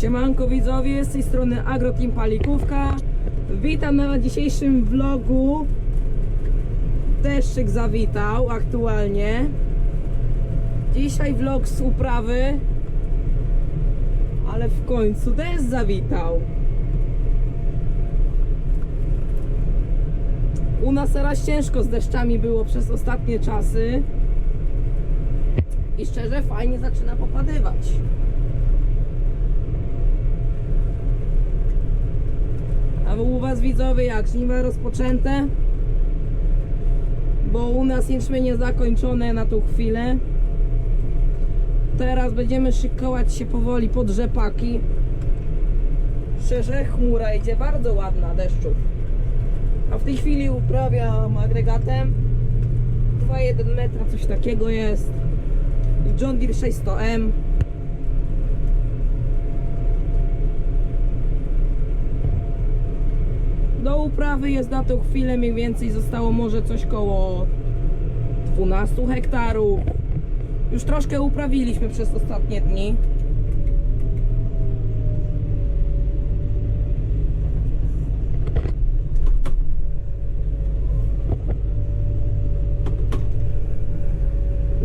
Siemanko widzowie, z tej strony AgroTeam Palikówka. Witam na dzisiejszym vlogu. Deszczyk zawitał aktualnie. Dzisiaj vlog z uprawy. Ale w końcu deszcz zawitał. U nas teraz ciężko z deszczami było przez ostatnie czasy. I szczerze fajnie zaczyna popadywać. Was widzowie jak? Żniwa rozpoczęte? Bo u nas jęczmienie zakończone na tą chwilę. Teraz będziemy szykować się powoli pod rzepaki. Szczerze chmura idzie bardzo ładna deszczu. A w tej chwili uprawiam agregatem 2,1 metra, coś takiego jest. John Deere 600M. Do uprawy jest na tą chwilę mniej więcej zostało może coś koło 12 hektarów. Już troszkę uprawiliśmy przez ostatnie dni.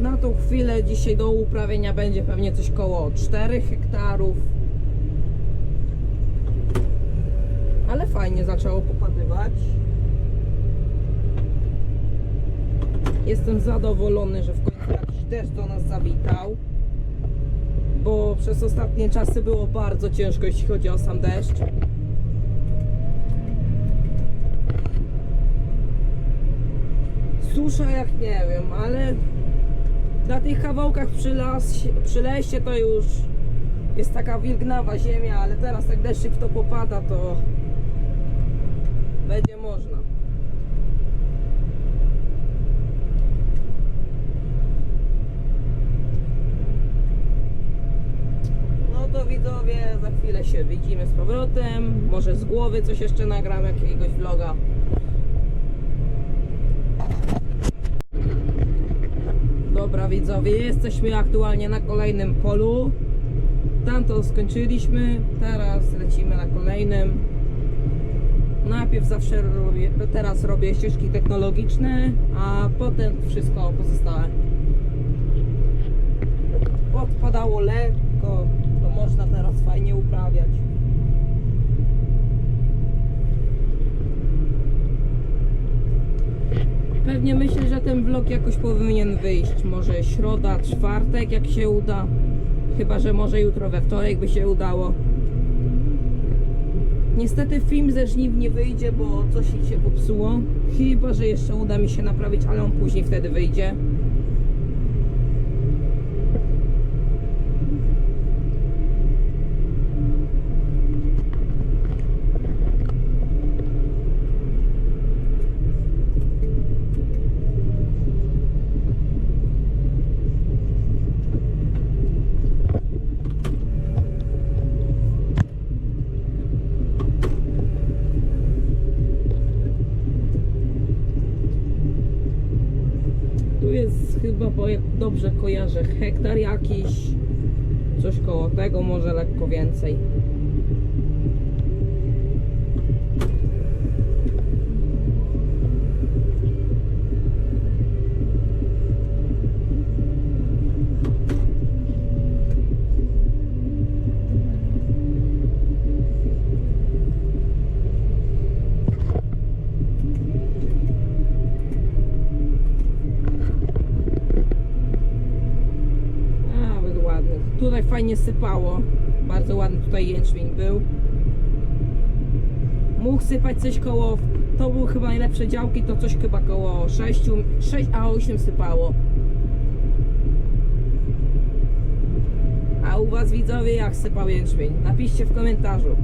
Na tą chwilę dzisiaj do uprawienia będzie pewnie coś koło 4 hektarów. Ale fajnie zaczęło popadywać. Jestem zadowolony, że w końcu jakiś deszcz do nas zawitał. Bo przez ostatnie czasy było bardzo ciężko, jeśli chodzi o sam deszcz. Susza jak nie wiem, ale na tych kawałkach przy, las, przy lesie to już jest taka wilgnawa ziemia, ale teraz jak deszczyk w to popada, to będzie można. No to widzowie, za chwilę się widzimy z powrotem. Może z głowy coś jeszcze nagram, jakiegoś vloga. Dobra widzowie, jesteśmy aktualnie na kolejnym polu. Tamto skończyliśmy, teraz lecimy na kolejnym. Najpierw zawsze robię, teraz robię ścieżki technologiczne, a potem wszystko pozostałe. Podpadało teraz fajnie uprawiać. Pewnie myślę, że ten vlog jakoś powinien wyjść. Może środa, czwartek, jak się uda. Chyba, że może jutro we wtorek by się udało. Niestety film ze żniw nie wyjdzie, bo coś się popsuło. Chyba, że jeszcze uda mi się naprawić, ale on później wtedy wyjdzie. Tu jest chyba, dobrze kojarzę, hektar jakiś. Coś koło tego, może lekko więcej. Fajnie sypało. Bardzo ładny tutaj jęczmień był. Mógł sypać coś koło. To były chyba najlepsze działki, to coś chyba koło 6, 6 a 8 sypało. A u was widzowie jak sypał jęczmień? Napiszcie w komentarzu.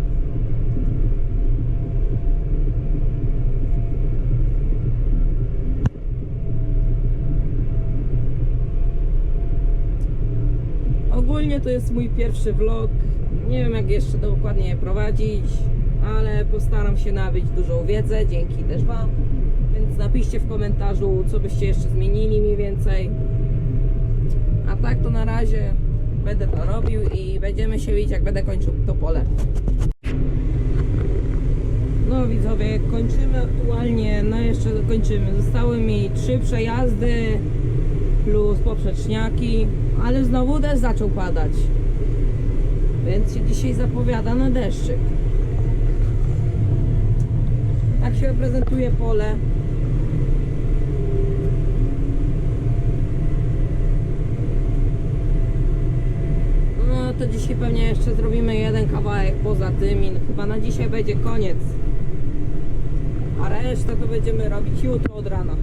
To jest mój pierwszy vlog. Nie wiem jak jeszcze dokładnie je prowadzić, ale postaram się nabyć dużą wiedzę, dzięki też Wam. Więc napiszcie w komentarzu, co byście jeszcze zmienili mniej więcej. A tak to na razie będę to robił i będziemy się widzieć jak będę kończył to pole. No widzowie, kończymy aktualnie, no jeszcze kończymy. Zostały mi trzy przejazdy plus poprzeczniaki, ale znowu deszcz zaczął padać. Więc się dzisiaj zapowiada na deszczyk. Tak się prezentuje pole. No to dzisiaj pewnie jeszcze zrobimy jeden kawałek poza tym i chyba na dzisiaj będzie koniec. A resztę to będziemy robić jutro od rana.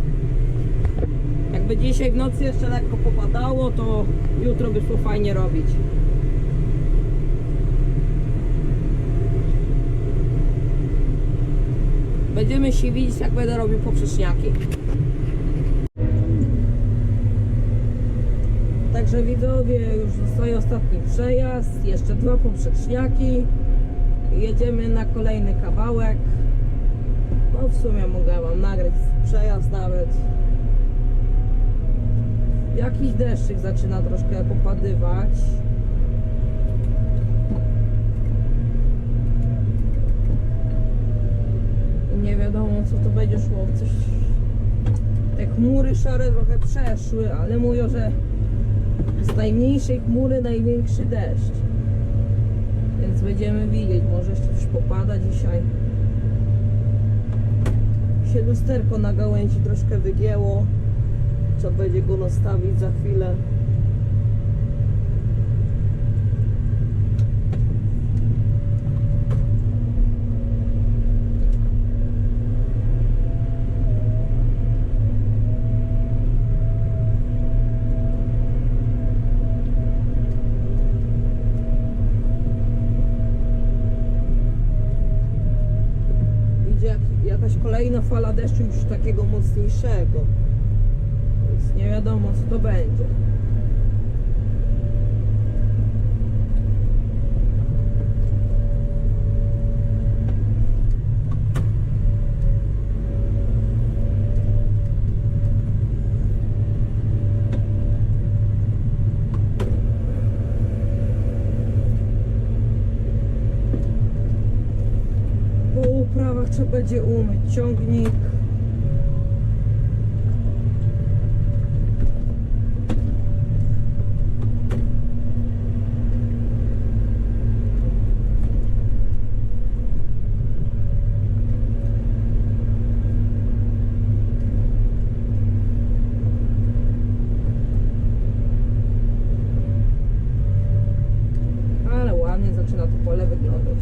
Jakby dzisiaj w nocy jeszcze lekko popadało, to jutro by szło fajnie robić. Będziemy się widzieć jak będę robił poprzeczniaki. Także widzowie, już zostaje ostatni przejazd, jeszcze dwa poprzeczniaki. Jedziemy na kolejny kawałek. No w sumie mogę wam nagrać przejazd nawet. Jakiś deszczyk zaczyna troszkę popadywać. Nie wiadomo co to będzie szło. Coś... Te chmury szare trochę przeszły, ale mówią, że z najmniejszej chmury największy deszcz. Więc będziemy widzieć, może jeszcze coś popada dzisiaj. Się lusterko na gałęzi troszkę wygięło. Trzeba będzie go nastawić za chwilę. Kolejna fala deszczu już takiego mocniejszego. Więc nie wiadomo co to będzie. Po uprawach trzeba będzie umyć ciągnik. Ale ładnie zaczyna to pole wyglądać.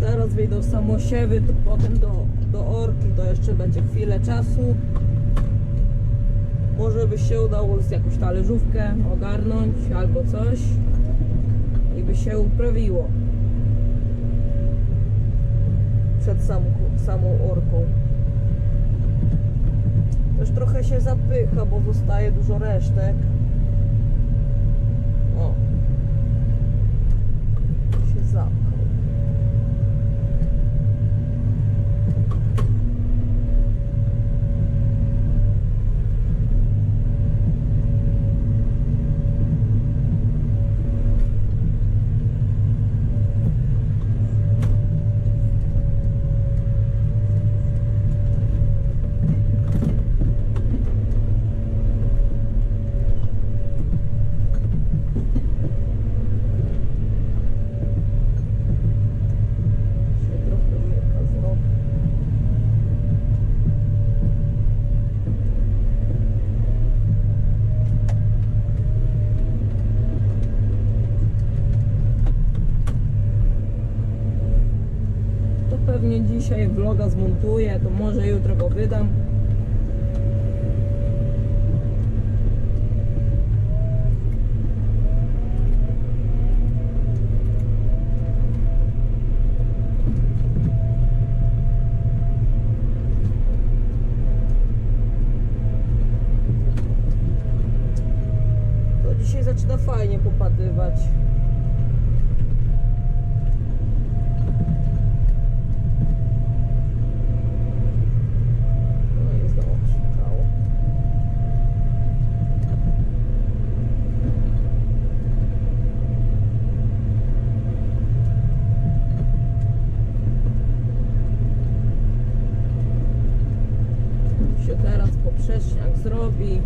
Teraz wyjdą samosiewy, to potem do, do orki to jeszcze będzie chwilę czasu. Może by się udało z jakąś talerzówkę ogarnąć albo coś i by się uprawiło przed samą, samą orką. Też trochę się zapycha, bo zostaje dużo resztek. Dzisiaj vloga zmontuję, to może jutro go wydam. To dzisiaj zaczyna fajnie popadywać. No i znowu przykało. się teraz poprzeczniak zrobi.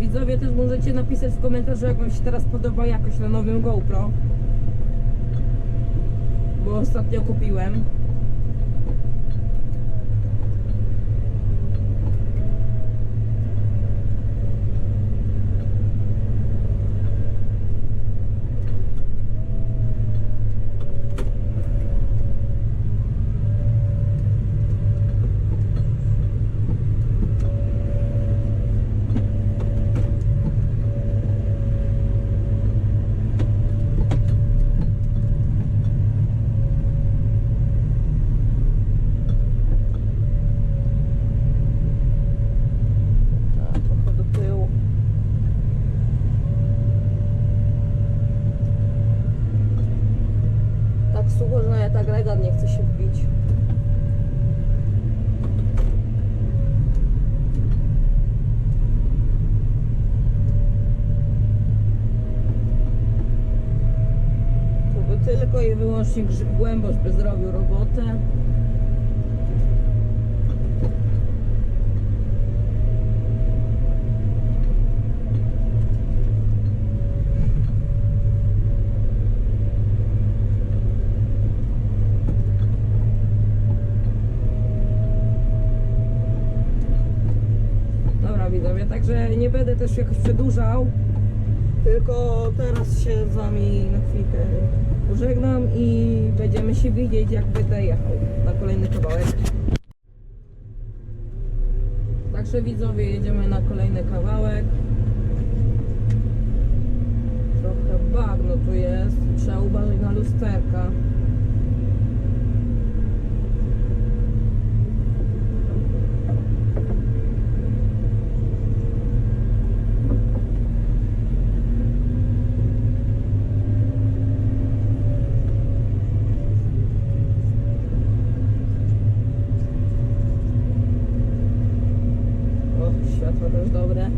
Widzowie też możecie napisać w komentarzu, jak Wam się teraz podoba jakość na nowym GoPro. Bo ostatnio kupiłem. A, trochę do tyłu. Tak sucho, że nawet agregat nie chce się wbić. To by tylko grzyb głębosz zrobił robotę. Dobra widzowie, także nie będę też jakoś przedłużał. Tylko teraz się z wami na chwilkę pożegnam i będziemy się widzieć jak będę jechał na kolejny kawałek. Także widzowie jedziemy na kolejny kawałek. Trochę bagno tu jest, trzeba uważać na lusterka. O, światło też dobre.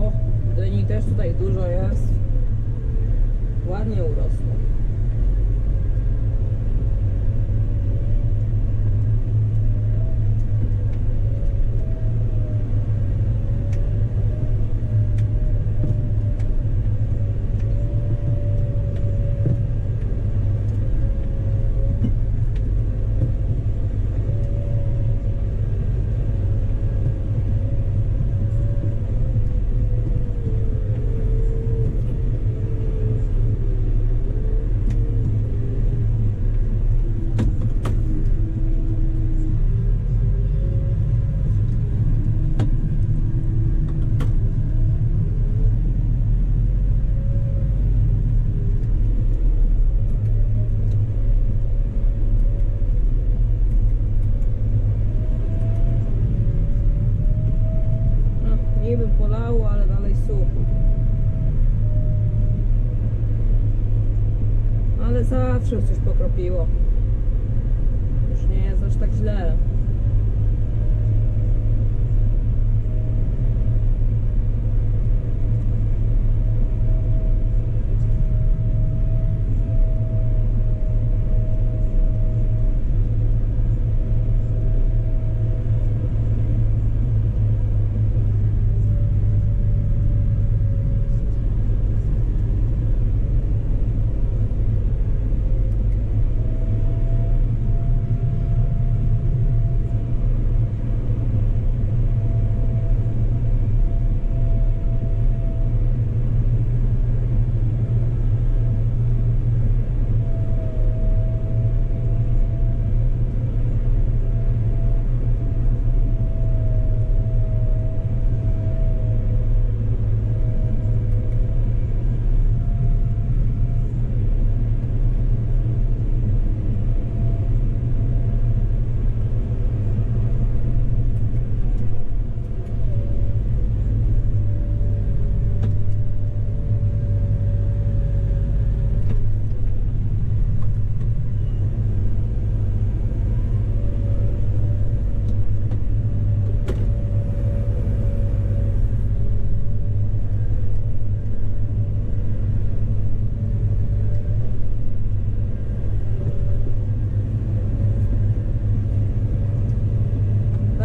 O, dyni też tutaj dużo jest. Ładnie urosło. No, niby polało, ale dalej sucho. Ale zawsze coś pokropiło. Już nie jest aż tak źle.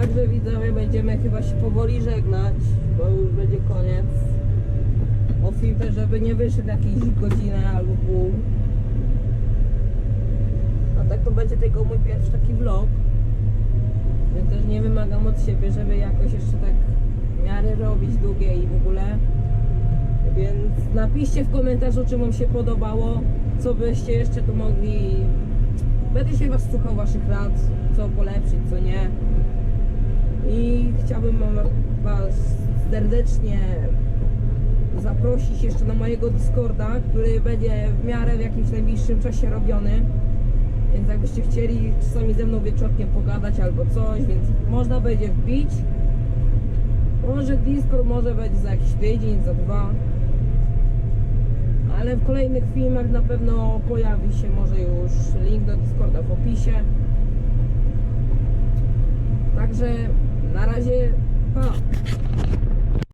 Także widzowie, będziemy chyba się powoli żegnać, bo już będzie koniec. O też, żeby nie wyszedł jakieś godzinę albo pół. A tak to będzie tylko mój pierwszy taki vlog. Ja też nie wymagam od siebie, żeby jakoś jeszcze tak w robić długie i w ogóle. Więc napiszcie w komentarzu, czy wam się podobało, co byście jeszcze tu mogli. Będę się was słuchał waszych rad, co polepszyć, co nie. Chciałbym was serdecznie zaprosić jeszcze na mojego Discorda, który będzie w miarę w jakimś najbliższym czasie robiony. Więc jakbyście chcieli czasami ze mną wieczorkiem pogadać albo coś, więc można będzie wbić. Może Discord może będzie za jakiś tydzień, za dwa. Ale w kolejnych filmach na pewno pojawi się może już link do Discorda w opisie. Także na razie pa!